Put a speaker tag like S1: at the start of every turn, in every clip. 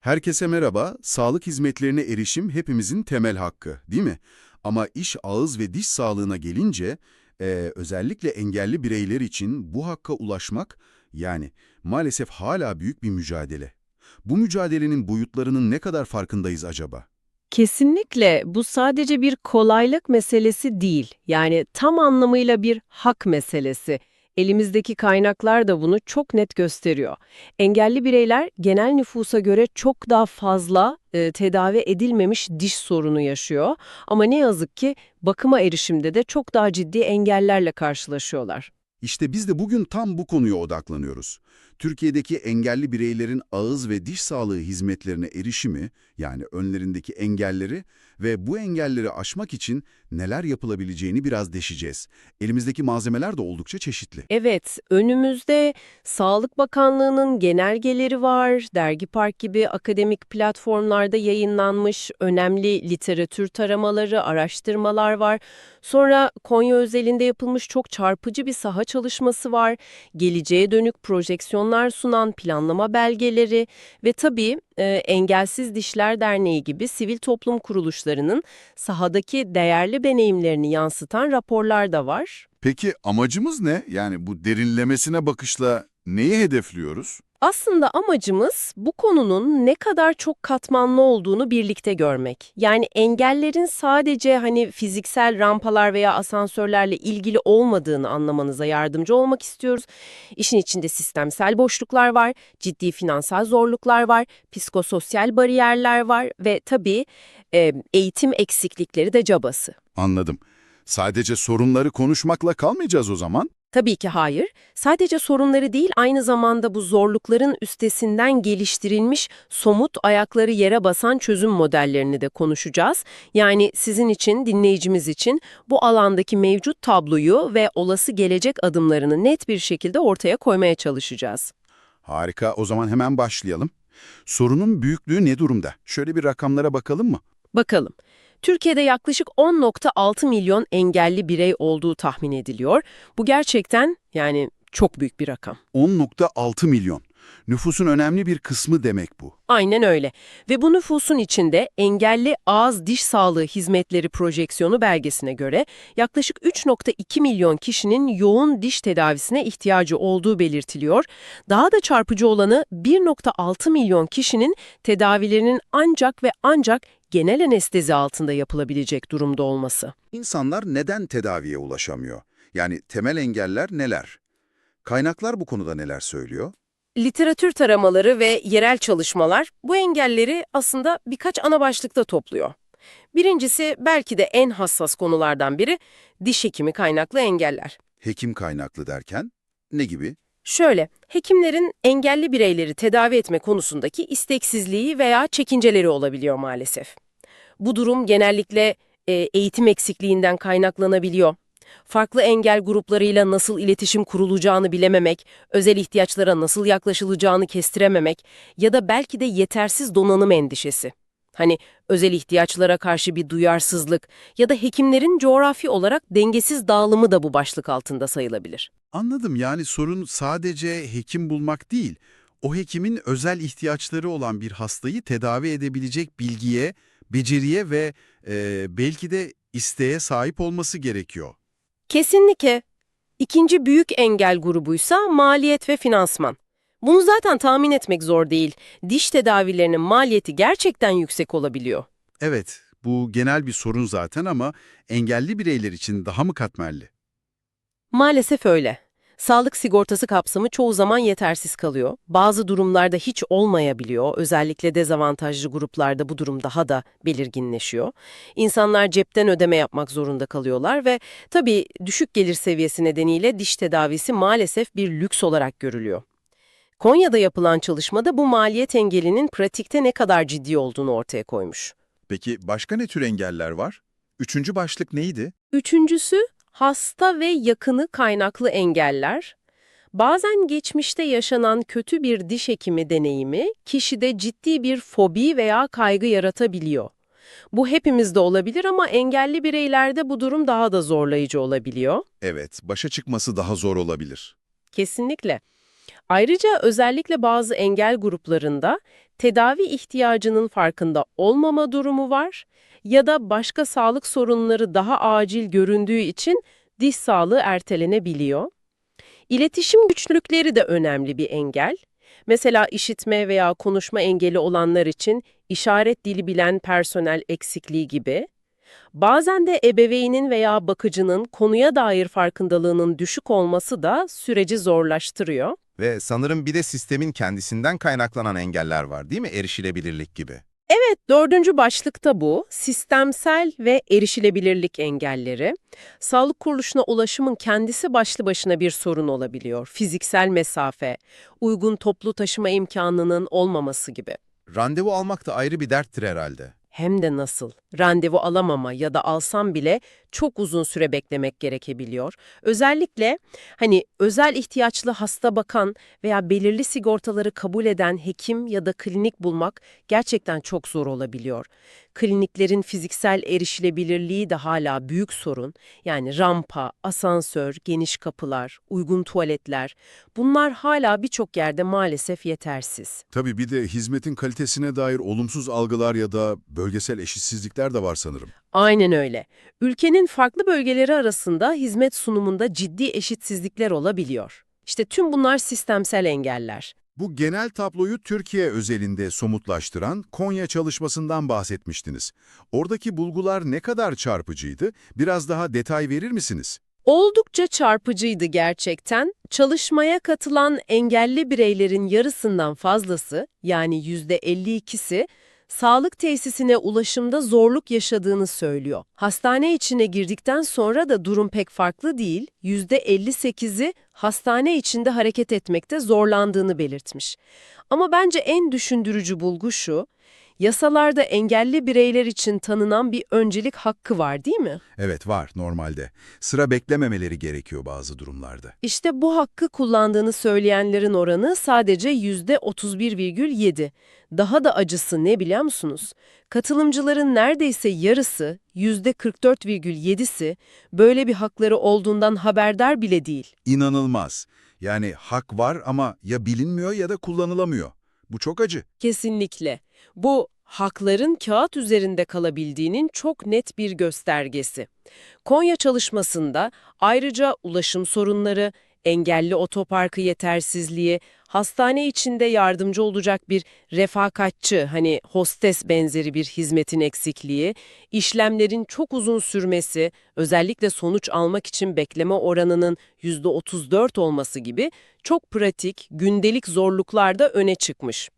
S1: Herkese merhaba. Sağlık hizmetlerine erişim hepimizin temel hakkı, değil mi? Ama iş ağız ve diş sağlığına gelince, eee, özellikle engelli bireyler için bu hakka ulaşmak, yani maalesef hala büyük bir mücadele. Bu mücadelenin boyutlarının ne kadar farkındayız acaba?
S2: Kesinlikle bu sadece bir kolaylık meselesi değil. Yani tam anlamıyla bir hak meselesi. Elimizdeki kaynaklar da bunu çok net gösteriyor. Engelli bireyler genel nüfusa göre çok daha fazla e, tedavi edilmemiş diş sorunu yaşıyor. Ama ne yazık ki bakıma erişimde de çok daha ciddi engellerle karşılaşıyorlar.
S1: İşte biz de bugün tam bu konuya odaklanıyoruz. Türkiye'deki engelli bireylerin ağız ve diş sağlığı hizmetlerine erişimi, yani önlerindeki engelleri ve bu engelleri aşmak için neler yapılabileceğini biraz deşeceğiz. Elimizdeki malzemeler de oldukça çeşitli.
S2: Evet, önümüzde Sağlık Bakanlığı'nın genelgeleri var, Dergi Park gibi akademik platformlarda yayınlanmış önemli literatür taramaları, araştırmalar var. Sonra Konya özelinde yapılmış çok çarpıcı bir saha çalışması var, geleceğe dönük projeksiyonlar sunan planlama belgeleri ve tabii e, Engelsiz Dişler Derneği gibi sivil toplum kuruluşlarının sahadaki değerli deneyimlerini yansıtan raporlar da var.
S3: Peki amacımız ne? Yani bu derinlemesine bakışla neyi hedefliyoruz?
S2: Aslında amacımız bu konunun ne kadar çok katmanlı olduğunu birlikte görmek. Yani engellerin sadece hani fiziksel rampalar veya asansörlerle ilgili olmadığını anlamanıza yardımcı olmak istiyoruz. İşin içinde sistemsel boşluklar var, ciddi finansal zorluklar var, psikososyal bariyerler var ve tabii e, eğitim eksiklikleri de cabası.
S3: Anladım. Sadece sorunları konuşmakla kalmayacağız o zaman.
S2: Tabii ki hayır. Sadece sorunları değil, aynı zamanda bu zorlukların üstesinden geliştirilmiş somut ayakları yere basan çözüm modellerini de konuşacağız. Yani sizin için, dinleyicimiz için bu alandaki mevcut tabloyu ve olası gelecek adımlarını net bir şekilde ortaya koymaya çalışacağız.
S3: Harika. O zaman hemen başlayalım. Sorunun büyüklüğü ne durumda? Şöyle bir rakamlara bakalım mı?
S2: Bakalım. Türkiye'de yaklaşık 10.6 milyon engelli birey olduğu tahmin ediliyor. Bu gerçekten yani çok büyük bir rakam.
S3: 10.6 milyon. Nüfusun önemli bir kısmı demek bu.
S2: Aynen öyle. Ve bu nüfusun içinde engelli ağız diş sağlığı hizmetleri projeksiyonu belgesine göre yaklaşık 3.2 milyon kişinin yoğun diş tedavisine ihtiyacı olduğu belirtiliyor. Daha da çarpıcı olanı 1.6 milyon kişinin tedavilerinin ancak ve ancak genel anestezi altında yapılabilecek durumda olması.
S3: İnsanlar neden tedaviye ulaşamıyor? Yani temel engeller neler? Kaynaklar bu konuda neler söylüyor?
S2: Literatür taramaları ve yerel çalışmalar bu engelleri aslında birkaç ana başlıkta topluyor. Birincisi belki de en hassas konulardan biri diş hekimi kaynaklı engeller.
S3: Hekim kaynaklı derken ne gibi?
S2: Şöyle, hekimlerin engelli bireyleri tedavi etme konusundaki isteksizliği veya çekinceleri olabiliyor maalesef. Bu durum genellikle e, eğitim eksikliğinden kaynaklanabiliyor. Farklı engel gruplarıyla nasıl iletişim kurulacağını bilememek, özel ihtiyaçlara nasıl yaklaşılacağını kestirememek ya da belki de yetersiz donanım endişesi. Hani özel ihtiyaçlara karşı bir duyarsızlık ya da hekimlerin coğrafi olarak dengesiz dağılımı da bu başlık altında sayılabilir.
S3: Anladım yani sorun sadece hekim bulmak değil, o hekimin özel ihtiyaçları olan bir hastayı tedavi edebilecek bilgiye, beceriye ve e, belki de isteğe sahip olması gerekiyor.
S2: Kesinlikle. İkinci büyük engel grubuysa maliyet ve finansman. Bunu zaten tahmin etmek zor değil. Diş tedavilerinin maliyeti gerçekten yüksek olabiliyor.
S3: Evet, bu genel bir sorun zaten ama engelli bireyler için daha mı katmerli?
S2: Maalesef öyle. Sağlık sigortası kapsamı çoğu zaman yetersiz kalıyor. Bazı durumlarda hiç olmayabiliyor. Özellikle dezavantajlı gruplarda bu durum daha da belirginleşiyor. İnsanlar cepten ödeme yapmak zorunda kalıyorlar ve tabii düşük gelir seviyesi nedeniyle diş tedavisi maalesef bir lüks olarak görülüyor. Konya'da yapılan çalışmada bu maliyet engelinin pratikte ne kadar ciddi olduğunu ortaya koymuş.
S3: Peki başka ne tür engeller var? Üçüncü başlık neydi?
S2: Üçüncüsü hasta ve yakını kaynaklı engeller. Bazen geçmişte yaşanan kötü bir diş hekimi deneyimi kişide ciddi bir fobi veya kaygı yaratabiliyor. Bu hepimizde olabilir ama engelli bireylerde bu durum daha da zorlayıcı olabiliyor.
S3: Evet, başa çıkması daha zor olabilir.
S2: Kesinlikle. Ayrıca özellikle bazı engel gruplarında tedavi ihtiyacının farkında olmama durumu var ya da başka sağlık sorunları daha acil göründüğü için diş sağlığı ertelenebiliyor. İletişim güçlükleri de önemli bir engel. Mesela işitme veya konuşma engeli olanlar için işaret dili bilen personel eksikliği gibi. Bazen de ebeveynin veya bakıcının konuya dair farkındalığının düşük olması da süreci zorlaştırıyor.
S4: Ve sanırım bir de sistemin kendisinden kaynaklanan engeller var değil mi? Erişilebilirlik gibi.
S2: Evet, dördüncü başlıkta bu. Sistemsel ve erişilebilirlik engelleri. Sağlık kuruluşuna ulaşımın kendisi başlı başına bir sorun olabiliyor. Fiziksel mesafe, uygun toplu taşıma imkanının olmaması gibi.
S4: Randevu almak da ayrı bir derttir herhalde.
S2: Hem de nasıl? Randevu alamama ya da alsam bile çok uzun süre beklemek gerekebiliyor. Özellikle hani özel ihtiyaçlı hasta bakan veya belirli sigortaları kabul eden hekim ya da klinik bulmak gerçekten çok zor olabiliyor. Kliniklerin fiziksel erişilebilirliği de hala büyük sorun. Yani rampa, asansör, geniş kapılar, uygun tuvaletler bunlar hala birçok yerde maalesef yetersiz.
S1: Tabii bir de hizmetin kalitesine dair olumsuz algılar ya da bölgesel eşitsizlikler de var sanırım.
S2: Aynen öyle. Ülkenin farklı bölgeleri arasında hizmet sunumunda ciddi eşitsizlikler olabiliyor. İşte tüm bunlar sistemsel engeller.
S1: Bu genel tabloyu Türkiye özelinde somutlaştıran Konya çalışmasından bahsetmiştiniz. Oradaki bulgular ne kadar çarpıcıydı? Biraz daha detay verir misiniz?
S2: Oldukça çarpıcıydı gerçekten. Çalışmaya katılan engelli bireylerin yarısından fazlası, yani %52'si, sağlık tesisine ulaşımda zorluk yaşadığını söylüyor. Hastane içine girdikten sonra da durum pek farklı değil, %58'i hastane içinde hareket etmekte zorlandığını belirtmiş. Ama bence en düşündürücü bulgu şu, yasalarda engelli bireyler için tanınan bir öncelik hakkı var değil mi?
S1: Evet var normalde. Sıra beklememeleri gerekiyor bazı durumlarda.
S2: İşte bu hakkı kullandığını söyleyenlerin oranı sadece %31,7. Daha da acısı ne biliyor musunuz? Katılımcıların neredeyse yarısı, %44,7'si böyle bir hakları olduğundan haberdar bile değil.
S1: İnanılmaz. Yani hak var ama ya bilinmiyor ya da kullanılamıyor. Bu çok acı.
S2: Kesinlikle. Bu hakların kağıt üzerinde kalabildiğinin çok net bir göstergesi. Konya çalışmasında ayrıca ulaşım sorunları, engelli otoparkı yetersizliği, hastane içinde yardımcı olacak bir refakatçi, hani hostes benzeri bir hizmetin eksikliği, işlemlerin çok uzun sürmesi, özellikle sonuç almak için bekleme oranının %34 olması gibi çok pratik, gündelik zorluklar da öne çıkmış.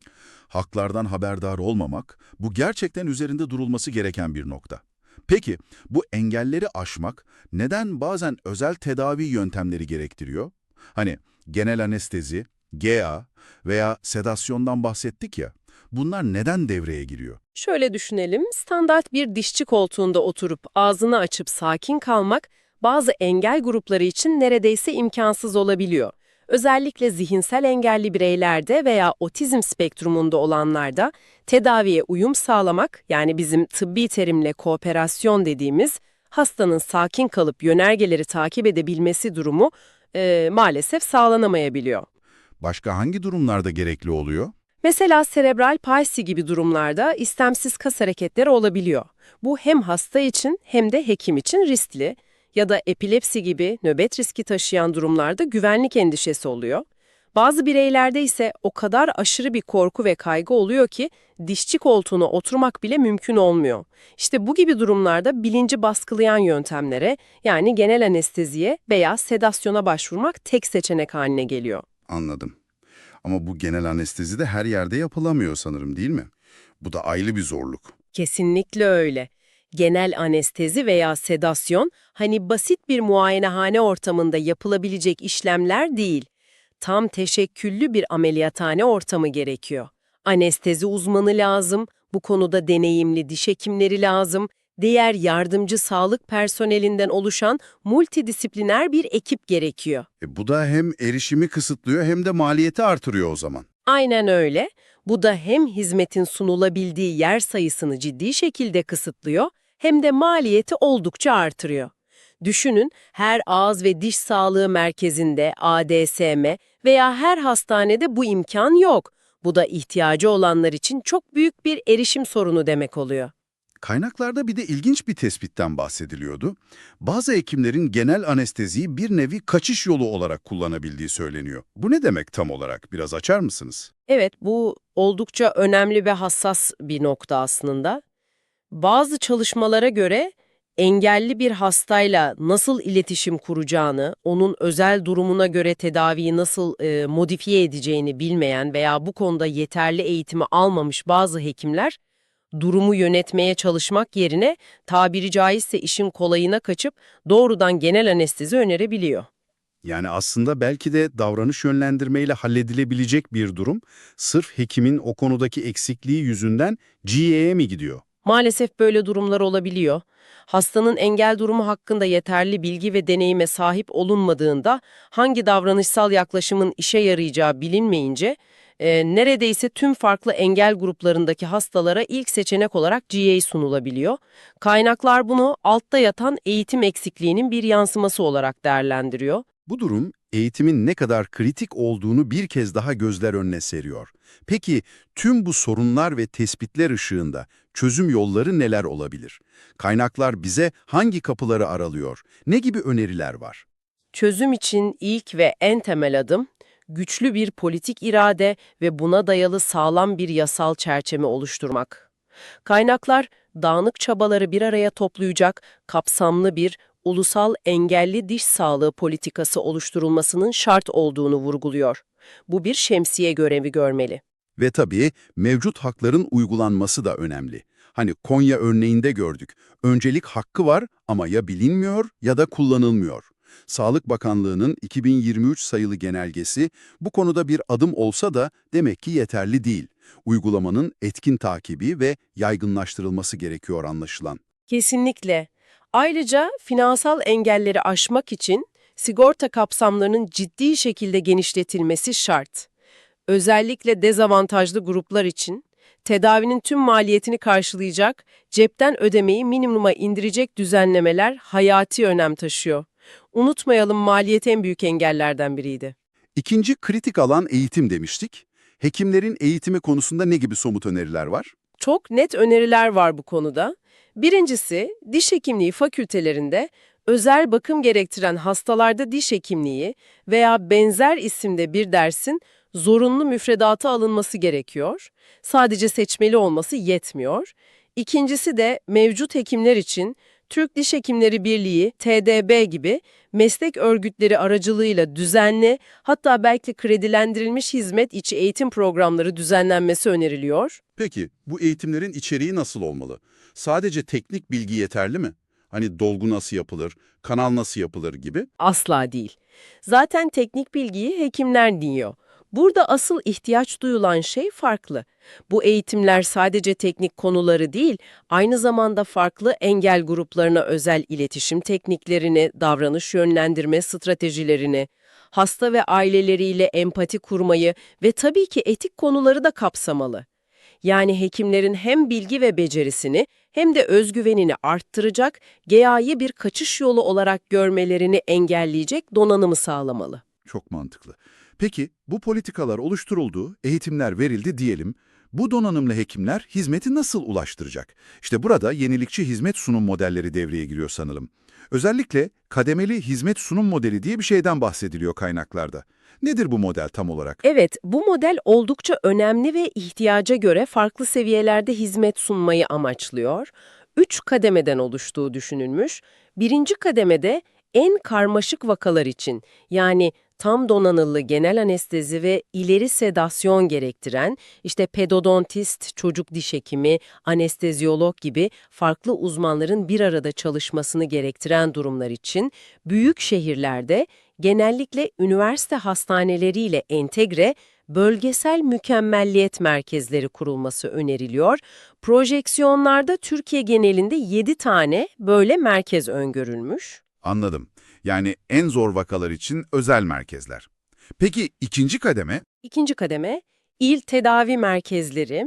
S1: Haklardan haberdar olmamak, bu gerçekten üzerinde durulması gereken bir nokta. Peki, bu engelleri aşmak neden bazen özel tedavi yöntemleri gerektiriyor? Hani genel anestezi, GA veya sedasyondan bahsettik ya, bunlar neden devreye giriyor?
S2: Şöyle düşünelim, standart bir dişçi koltuğunda oturup ağzını açıp sakin kalmak bazı engel grupları için neredeyse imkansız olabiliyor. Özellikle zihinsel engelli bireylerde veya otizm spektrumunda olanlarda tedaviye uyum sağlamak, yani bizim tıbbi terimle kooperasyon dediğimiz, hastanın sakin kalıp yönergeleri takip edebilmesi durumu e, maalesef sağlanamayabiliyor.
S1: Başka hangi durumlarda gerekli oluyor?
S2: Mesela serebral palsi gibi durumlarda istemsiz kas hareketleri olabiliyor. Bu hem hasta için hem de hekim için riskli ya da epilepsi gibi nöbet riski taşıyan durumlarda güvenlik endişesi oluyor. Bazı bireylerde ise o kadar aşırı bir korku ve kaygı oluyor ki dişçi koltuğuna oturmak bile mümkün olmuyor. İşte bu gibi durumlarda bilinci baskılayan yöntemlere yani genel anesteziye veya sedasyona başvurmak tek seçenek haline geliyor.
S1: Anladım. Ama bu genel anestezi de her yerde yapılamıyor sanırım değil mi? Bu da ayrı bir zorluk.
S2: Kesinlikle öyle. Genel anestezi veya sedasyon hani basit bir muayenehane ortamında yapılabilecek işlemler değil. Tam teşekküllü bir ameliyathane ortamı gerekiyor. Anestezi uzmanı lazım, bu konuda deneyimli diş hekimleri lazım, diğer yardımcı sağlık personelinden oluşan multidisipliner bir ekip gerekiyor.
S1: E bu da hem erişimi kısıtlıyor hem de maliyeti artırıyor o zaman.
S2: Aynen öyle. Bu da hem hizmetin sunulabildiği yer sayısını ciddi şekilde kısıtlıyor hem de maliyeti oldukça artırıyor. Düşünün her ağız ve diş sağlığı merkezinde ADSM veya her hastanede bu imkan yok. Bu da ihtiyacı olanlar için çok büyük bir erişim sorunu demek oluyor.
S1: Kaynaklarda bir de ilginç bir tespitten bahsediliyordu. Bazı hekimlerin genel anesteziyi bir nevi kaçış yolu olarak kullanabildiği söyleniyor. Bu ne demek tam olarak? Biraz açar mısınız?
S2: Evet, bu oldukça önemli ve hassas bir nokta aslında. Bazı çalışmalara göre engelli bir hastayla nasıl iletişim kuracağını, onun özel durumuna göre tedaviyi nasıl e, modifiye edeceğini bilmeyen veya bu konuda yeterli eğitimi almamış bazı hekimler, durumu yönetmeye çalışmak yerine tabiri caizse işin kolayına kaçıp doğrudan genel anestezi önerebiliyor.
S1: Yani aslında belki de davranış yönlendirmeyle halledilebilecek bir durum, sırf hekimin o konudaki eksikliği yüzünden GE'ye mi gidiyor?
S2: Maalesef böyle durumlar olabiliyor. Hastanın engel durumu hakkında yeterli bilgi ve deneyime sahip olunmadığında hangi davranışsal yaklaşımın işe yarayacağı bilinmeyince e, neredeyse tüm farklı engel gruplarındaki hastalara ilk seçenek olarak GA sunulabiliyor. Kaynaklar bunu altta yatan eğitim eksikliğinin bir yansıması olarak değerlendiriyor.
S1: Bu durum eğitimin ne kadar kritik olduğunu bir kez daha gözler önüne seriyor. Peki tüm bu sorunlar ve tespitler ışığında çözüm yolları neler olabilir? Kaynaklar bize hangi kapıları aralıyor? Ne gibi öneriler var?
S2: Çözüm için ilk ve en temel adım, güçlü bir politik irade ve buna dayalı sağlam bir yasal çerçeve oluşturmak. Kaynaklar, dağınık çabaları bir araya toplayacak, kapsamlı bir ulusal engelli diş sağlığı politikası oluşturulmasının şart olduğunu vurguluyor. Bu bir şemsiye görevi görmeli.
S1: Ve tabii mevcut hakların uygulanması da önemli. Hani Konya örneğinde gördük. Öncelik hakkı var ama ya bilinmiyor ya da kullanılmıyor. Sağlık Bakanlığı'nın 2023 sayılı genelgesi bu konuda bir adım olsa da demek ki yeterli değil. Uygulamanın etkin takibi ve yaygınlaştırılması gerekiyor anlaşılan.
S2: Kesinlikle. Ayrıca finansal engelleri aşmak için sigorta kapsamlarının ciddi şekilde genişletilmesi şart. Özellikle dezavantajlı gruplar için tedavinin tüm maliyetini karşılayacak, cepten ödemeyi minimuma indirecek düzenlemeler hayati önem taşıyor. Unutmayalım maliyet en büyük engellerden biriydi.
S1: İkinci kritik alan eğitim demiştik. Hekimlerin eğitimi konusunda ne gibi somut öneriler var?
S2: Çok net öneriler var bu konuda. Birincisi, diş hekimliği fakültelerinde özel bakım gerektiren hastalarda diş hekimliği veya benzer isimde bir dersin zorunlu müfredata alınması gerekiyor. Sadece seçmeli olması yetmiyor. İkincisi de mevcut hekimler için Türk Diş Hekimleri Birliği, TDB gibi meslek örgütleri aracılığıyla düzenli, hatta belki kredilendirilmiş hizmet içi eğitim programları düzenlenmesi öneriliyor.
S1: Peki bu eğitimlerin içeriği nasıl olmalı? Sadece teknik bilgi yeterli mi? Hani dolgu nasıl yapılır, kanal nasıl yapılır gibi?
S2: Asla değil. Zaten teknik bilgiyi hekimler diyor. Burada asıl ihtiyaç duyulan şey farklı. Bu eğitimler sadece teknik konuları değil, aynı zamanda farklı engel gruplarına özel iletişim tekniklerini, davranış yönlendirme stratejilerini, hasta ve aileleriyle empati kurmayı ve tabii ki etik konuları da kapsamalı. Yani hekimlerin hem bilgi ve becerisini hem de özgüvenini arttıracak, GA'yı bir kaçış yolu olarak görmelerini engelleyecek donanımı sağlamalı.
S1: Çok mantıklı. Peki bu politikalar oluşturuldu, eğitimler verildi diyelim. Bu donanımlı hekimler hizmeti nasıl ulaştıracak? İşte burada yenilikçi hizmet sunum modelleri devreye giriyor sanırım. Özellikle kademeli hizmet sunum modeli diye bir şeyden bahsediliyor kaynaklarda. Nedir bu model tam olarak?
S2: Evet, bu model oldukça önemli ve ihtiyaca göre farklı seviyelerde hizmet sunmayı amaçlıyor. Üç kademeden oluştuğu düşünülmüş. Birinci kademede en karmaşık vakalar için yani tam donanımlı genel anestezi ve ileri sedasyon gerektiren işte pedodontist, çocuk diş hekimi, anestezyolog gibi farklı uzmanların bir arada çalışmasını gerektiren durumlar için büyük şehirlerde genellikle üniversite hastaneleriyle entegre bölgesel mükemmelliyet merkezleri kurulması öneriliyor. Projeksiyonlarda Türkiye genelinde 7 tane böyle merkez öngörülmüş.
S1: Anladım. Yani en zor vakalar için özel merkezler. Peki ikinci kademe?
S2: İkinci kademe, il tedavi merkezleri.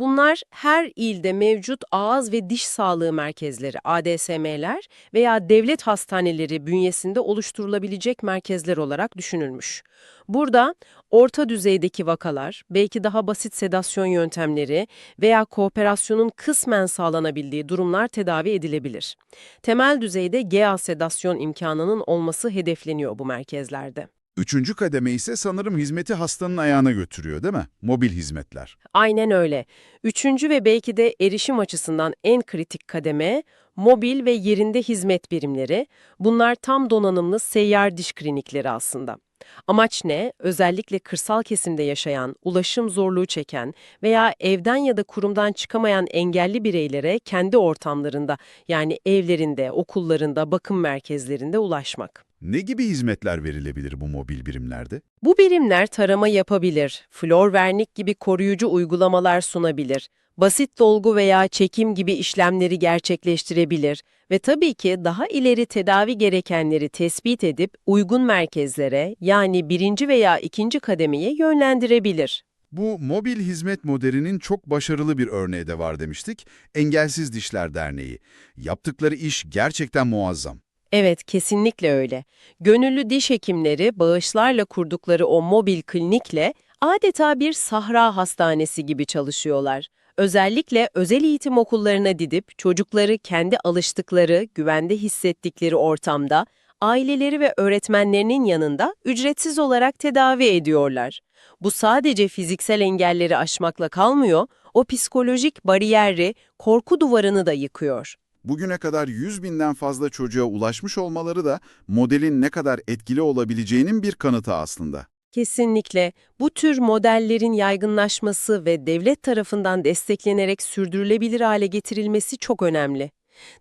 S2: Bunlar her ilde mevcut ağız ve diş sağlığı merkezleri, ADSM'ler veya devlet hastaneleri bünyesinde oluşturulabilecek merkezler olarak düşünülmüş. Burada orta düzeydeki vakalar, belki daha basit sedasyon yöntemleri veya kooperasyonun kısmen sağlanabildiği durumlar tedavi edilebilir. Temel düzeyde GA sedasyon imkanının olması hedefleniyor bu merkezlerde.
S1: Üçüncü kademe ise sanırım hizmeti hastanın ayağına götürüyor değil mi? Mobil hizmetler.
S2: Aynen öyle. Üçüncü ve belki de erişim açısından en kritik kademe, mobil ve yerinde hizmet birimleri. Bunlar tam donanımlı seyyar diş klinikleri aslında. Amaç ne? Özellikle kırsal kesimde yaşayan, ulaşım zorluğu çeken veya evden ya da kurumdan çıkamayan engelli bireylere kendi ortamlarında yani evlerinde, okullarında, bakım merkezlerinde ulaşmak.
S1: Ne gibi hizmetler verilebilir bu mobil birimlerde?
S2: Bu birimler tarama yapabilir, flor vernik gibi koruyucu uygulamalar sunabilir, basit dolgu veya çekim gibi işlemleri gerçekleştirebilir ve tabii ki daha ileri tedavi gerekenleri tespit edip uygun merkezlere yani birinci veya ikinci kademeye yönlendirebilir.
S1: Bu mobil hizmet modelinin çok başarılı bir örneği de var demiştik. Engelsiz Dişler Derneği. Yaptıkları iş gerçekten muazzam.
S2: Evet, kesinlikle öyle. Gönüllü diş hekimleri bağışlarla kurdukları o mobil klinikle adeta bir sahra hastanesi gibi çalışıyorlar. Özellikle özel eğitim okullarına didip çocukları kendi alıştıkları, güvende hissettikleri ortamda aileleri ve öğretmenlerinin yanında ücretsiz olarak tedavi ediyorlar. Bu sadece fiziksel engelleri aşmakla kalmıyor, o psikolojik bariyeri, korku duvarını da yıkıyor.
S1: Bugüne kadar 100 binden fazla çocuğa ulaşmış olmaları da modelin ne kadar etkili olabileceğinin bir kanıtı aslında.
S2: Kesinlikle bu tür modellerin yaygınlaşması ve devlet tarafından desteklenerek sürdürülebilir hale getirilmesi çok önemli.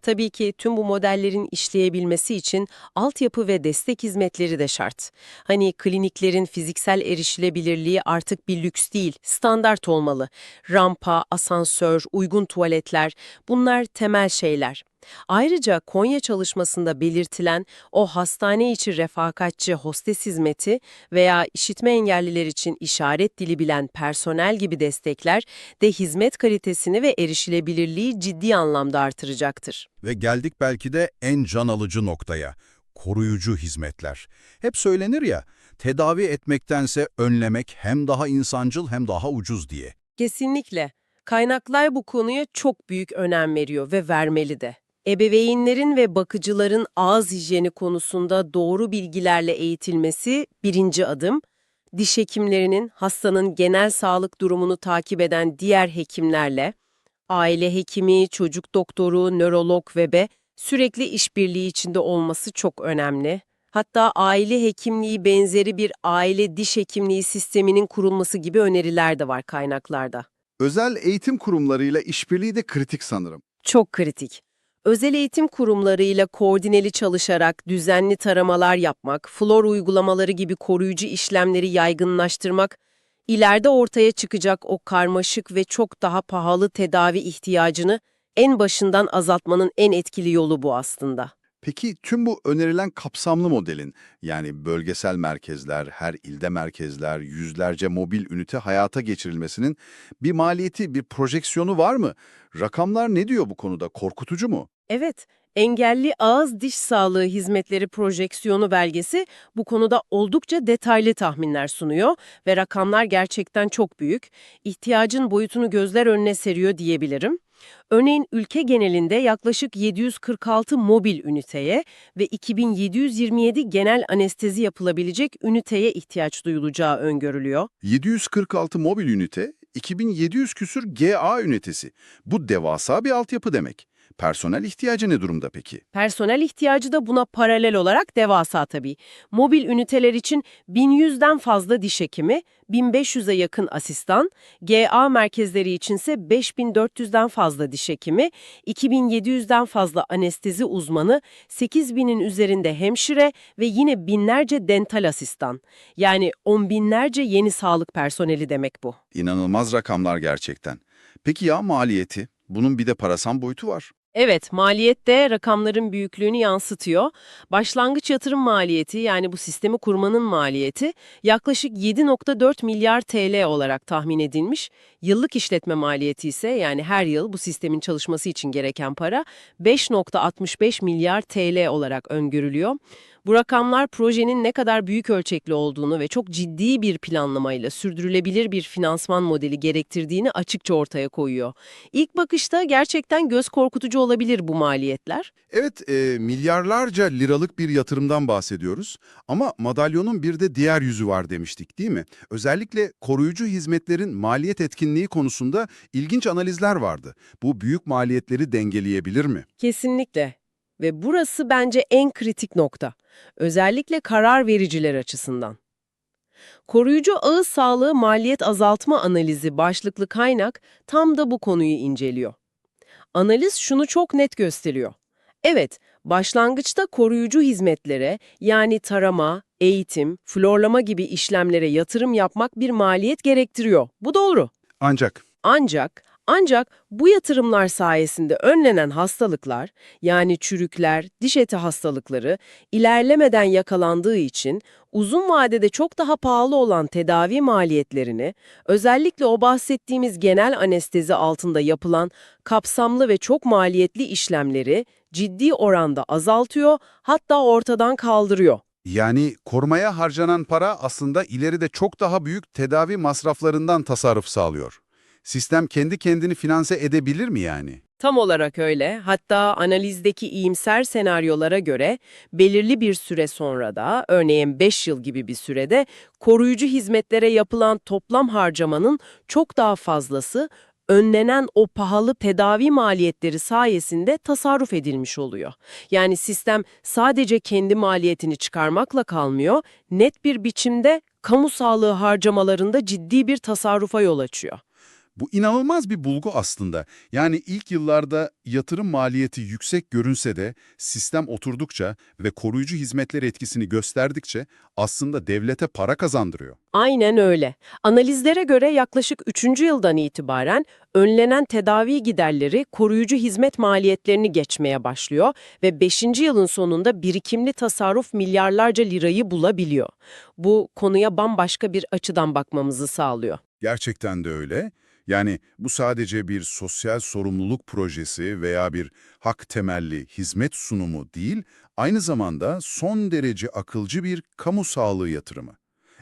S2: Tabii ki tüm bu modellerin işleyebilmesi için altyapı ve destek hizmetleri de şart. Hani kliniklerin fiziksel erişilebilirliği artık bir lüks değil, standart olmalı. Rampa, asansör, uygun tuvaletler bunlar temel şeyler. Ayrıca Konya çalışmasında belirtilen o hastane içi refakatçi hostes hizmeti veya işitme engelliler için işaret dili bilen personel gibi destekler de hizmet kalitesini ve erişilebilirliği ciddi anlamda artıracaktır.
S5: Ve geldik belki de en can alıcı noktaya, koruyucu hizmetler. Hep söylenir ya, tedavi etmektense önlemek hem daha insancıl hem daha ucuz diye.
S2: Kesinlikle. Kaynaklar bu konuya çok büyük önem veriyor ve vermeli de. Ebeveynlerin ve bakıcıların ağız hijyeni konusunda doğru bilgilerle eğitilmesi birinci adım. Diş hekimlerinin hastanın genel sağlık durumunu takip eden diğer hekimlerle, aile hekimi, çocuk doktoru, nörolog ve be sürekli işbirliği içinde olması çok önemli. Hatta aile hekimliği benzeri bir aile diş hekimliği sisteminin kurulması gibi öneriler de var kaynaklarda.
S6: Özel eğitim kurumlarıyla işbirliği de kritik sanırım.
S2: Çok kritik. Özel eğitim kurumlarıyla koordineli çalışarak düzenli taramalar yapmak, flor uygulamaları gibi koruyucu işlemleri yaygınlaştırmak, ileride ortaya çıkacak o karmaşık ve çok daha pahalı tedavi ihtiyacını en başından azaltmanın en etkili yolu bu aslında.
S6: Peki tüm bu önerilen kapsamlı modelin yani bölgesel merkezler, her ilde merkezler, yüzlerce mobil ünite hayata geçirilmesinin bir maliyeti, bir projeksiyonu var mı? Rakamlar ne diyor bu konuda? Korkutucu mu?
S2: Evet, Engelli Ağız Diş Sağlığı Hizmetleri Projeksiyonu belgesi bu konuda oldukça detaylı tahminler sunuyor ve rakamlar gerçekten çok büyük. İhtiyacın boyutunu gözler önüne seriyor diyebilirim. Örneğin ülke genelinde yaklaşık 746 mobil üniteye ve 2727 genel anestezi yapılabilecek üniteye ihtiyaç duyulacağı öngörülüyor.
S6: 746 mobil ünite, 2700 küsür GA ünitesi. Bu devasa bir altyapı demek. Personel ihtiyacı ne durumda peki?
S2: Personel ihtiyacı da buna paralel olarak devasa tabii. Mobil üniteler için 1100'den fazla diş hekimi, 1500'e yakın asistan, GA merkezleri içinse 5400'den fazla diş hekimi, 2700'den fazla anestezi uzmanı, 8000'in üzerinde hemşire ve yine binlerce dental asistan. Yani on binlerce yeni sağlık personeli demek bu.
S6: İnanılmaz rakamlar gerçekten. Peki ya maliyeti? Bunun bir de parasal boyutu var.
S2: Evet, maliyet de rakamların büyüklüğünü yansıtıyor. Başlangıç yatırım maliyeti yani bu sistemi kurmanın maliyeti yaklaşık 7.4 milyar TL olarak tahmin edilmiş. Yıllık işletme maliyeti ise yani her yıl bu sistemin çalışması için gereken para 5.65 milyar TL olarak öngörülüyor. Bu rakamlar projenin ne kadar büyük ölçekli olduğunu ve çok ciddi bir planlamayla sürdürülebilir bir finansman modeli gerektirdiğini açıkça ortaya koyuyor. İlk bakışta gerçekten göz korkutucu olabilir bu maliyetler.
S1: Evet, e, milyarlarca liralık bir yatırımdan bahsediyoruz ama madalyonun bir de diğer yüzü var demiştik değil mi? Özellikle koruyucu hizmetlerin maliyet etkinliği konusunda ilginç analizler vardı. Bu büyük maliyetleri dengeleyebilir mi?
S2: Kesinlikle. Ve burası bence en kritik nokta. Özellikle karar vericiler açısından. Koruyucu ağız sağlığı maliyet azaltma analizi başlıklı kaynak tam da bu konuyu inceliyor. Analiz şunu çok net gösteriyor. Evet, başlangıçta koruyucu hizmetlere yani tarama, eğitim, florlama gibi işlemlere yatırım yapmak bir maliyet gerektiriyor. Bu doğru.
S1: Ancak
S2: Ancak, ancak bu yatırımlar sayesinde önlenen hastalıklar, yani çürükler, diş eti hastalıkları, ilerlemeden yakalandığı için uzun vadede çok daha pahalı olan tedavi maliyetlerini, özellikle o bahsettiğimiz genel anestezi altında yapılan kapsamlı ve çok maliyetli işlemleri ciddi oranda azaltıyor, hatta ortadan kaldırıyor.
S1: yani korumaya harcanan para aslında ileride çok daha büyük tedavi masraflarından tasarruf sağlıyor. Sistem kendi kendini finanse edebilir mi yani?
S2: Tam olarak öyle. Hatta analizdeki iyimser senaryolara göre belirli bir süre sonra da, örneğin 5 yıl gibi bir sürede koruyucu hizmetlere yapılan toplam harcamanın çok daha fazlası önlenen o pahalı tedavi maliyetleri sayesinde tasarruf edilmiş oluyor. Yani sistem sadece kendi maliyetini çıkarmakla kalmıyor, net bir biçimde kamu sağlığı harcamalarında ciddi bir tasarrufa yol açıyor.
S1: Bu inanılmaz bir bulgu aslında. Yani ilk yıllarda yatırım maliyeti yüksek görünse de sistem oturdukça ve koruyucu hizmetler etkisini gösterdikçe aslında devlete para kazandırıyor.
S2: Aynen öyle. Analizlere göre yaklaşık 3. yıldan itibaren önlenen tedavi giderleri koruyucu hizmet maliyetlerini geçmeye başlıyor ve 5. yılın sonunda birikimli tasarruf milyarlarca lirayı bulabiliyor. Bu konuya bambaşka bir açıdan bakmamızı sağlıyor.
S1: Gerçekten de öyle. Yani bu sadece bir sosyal sorumluluk projesi veya bir hak temelli hizmet sunumu değil, aynı zamanda son derece akılcı bir kamu sağlığı yatırımı.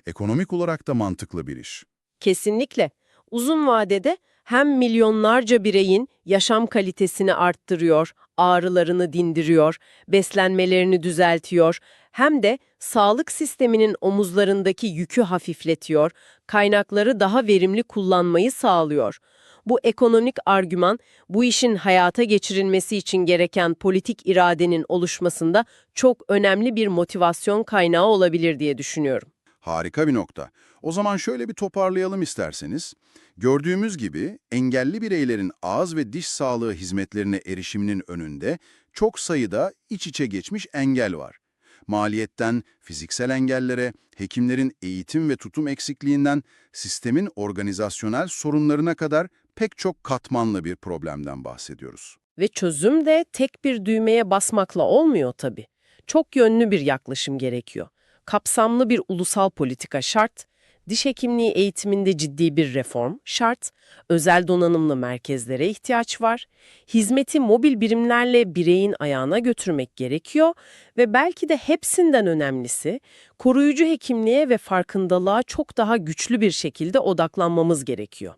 S1: Ekonomik olarak da mantıklı bir iş.
S2: Kesinlikle. Uzun vadede hem milyonlarca bireyin yaşam kalitesini arttırıyor, ağrılarını dindiriyor, beslenmelerini düzeltiyor, hem de sağlık sisteminin omuzlarındaki yükü hafifletiyor, kaynakları daha verimli kullanmayı sağlıyor. Bu ekonomik argüman, bu işin hayata geçirilmesi için gereken politik iradenin oluşmasında çok önemli bir motivasyon kaynağı olabilir diye düşünüyorum.
S1: Harika bir nokta. O zaman şöyle bir toparlayalım isterseniz. Gördüğümüz gibi engelli bireylerin ağız ve diş sağlığı hizmetlerine erişiminin önünde çok sayıda iç içe geçmiş engel var. Maliyetten fiziksel engellere, hekimlerin eğitim ve tutum eksikliğinden, sistemin organizasyonel sorunlarına kadar pek çok katmanlı bir problemden bahsediyoruz.
S2: Ve çözüm de tek bir düğmeye basmakla olmuyor tabii. Çok yönlü bir yaklaşım gerekiyor. Kapsamlı bir ulusal politika şart, diş hekimliği eğitiminde ciddi bir reform şart, özel donanımlı merkezlere ihtiyaç var, hizmeti mobil birimlerle bireyin ayağına götürmek gerekiyor ve belki de hepsinden önemlisi koruyucu hekimliğe ve farkındalığa çok daha güçlü bir şekilde odaklanmamız gerekiyor.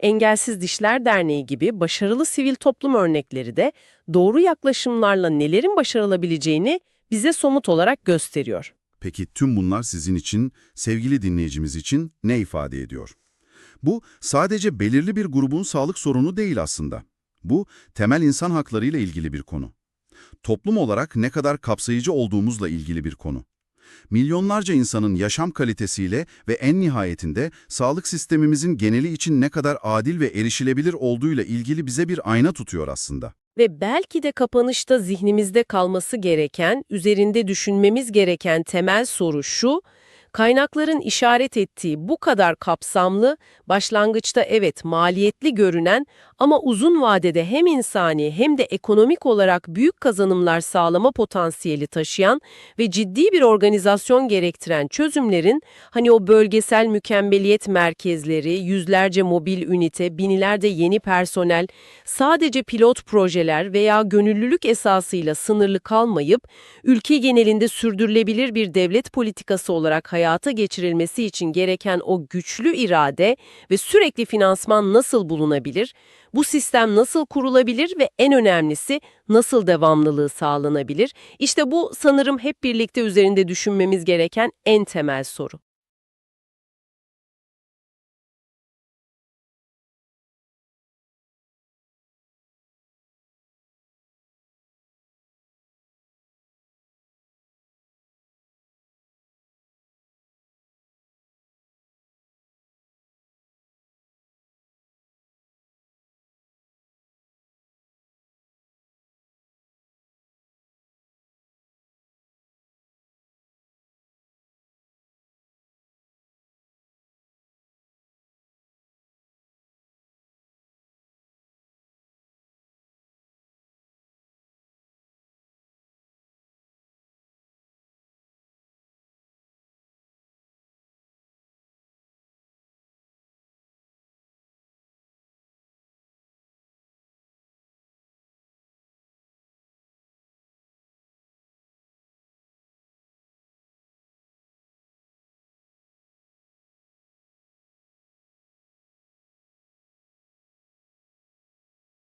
S2: Engelsiz Dişler Derneği gibi başarılı sivil toplum örnekleri de doğru yaklaşımlarla nelerin başarılabileceğini bize somut olarak gösteriyor.
S1: Peki tüm bunlar sizin için, sevgili dinleyicimiz için ne ifade ediyor? Bu sadece belirli bir grubun sağlık sorunu değil aslında. Bu temel insan hakları ile ilgili bir konu. Toplum olarak ne kadar kapsayıcı olduğumuzla ilgili bir konu. Milyonlarca insanın yaşam kalitesiyle ve en nihayetinde sağlık sistemimizin geneli için ne kadar adil ve erişilebilir olduğuyla ilgili bize bir ayna tutuyor aslında.
S2: Ve belki de kapanışta zihnimizde kalması gereken, üzerinde düşünmemiz gereken temel soru şu, Kaynakların işaret ettiği bu kadar kapsamlı, başlangıçta evet maliyetli görünen ama uzun vadede hem insani hem de ekonomik olarak büyük kazanımlar sağlama potansiyeli taşıyan ve ciddi bir organizasyon gerektiren çözümlerin hani o bölgesel mükemmeliyet merkezleri, yüzlerce mobil ünite, binlerce yeni personel, sadece pilot projeler veya gönüllülük esasıyla sınırlı kalmayıp ülke genelinde sürdürülebilir bir devlet politikası olarak hayata geçirilmesi için gereken o güçlü irade ve sürekli finansman nasıl bulunabilir? Bu sistem nasıl kurulabilir ve en önemlisi nasıl devamlılığı sağlanabilir? İşte bu sanırım hep birlikte üzerinde düşünmemiz gereken en temel soru.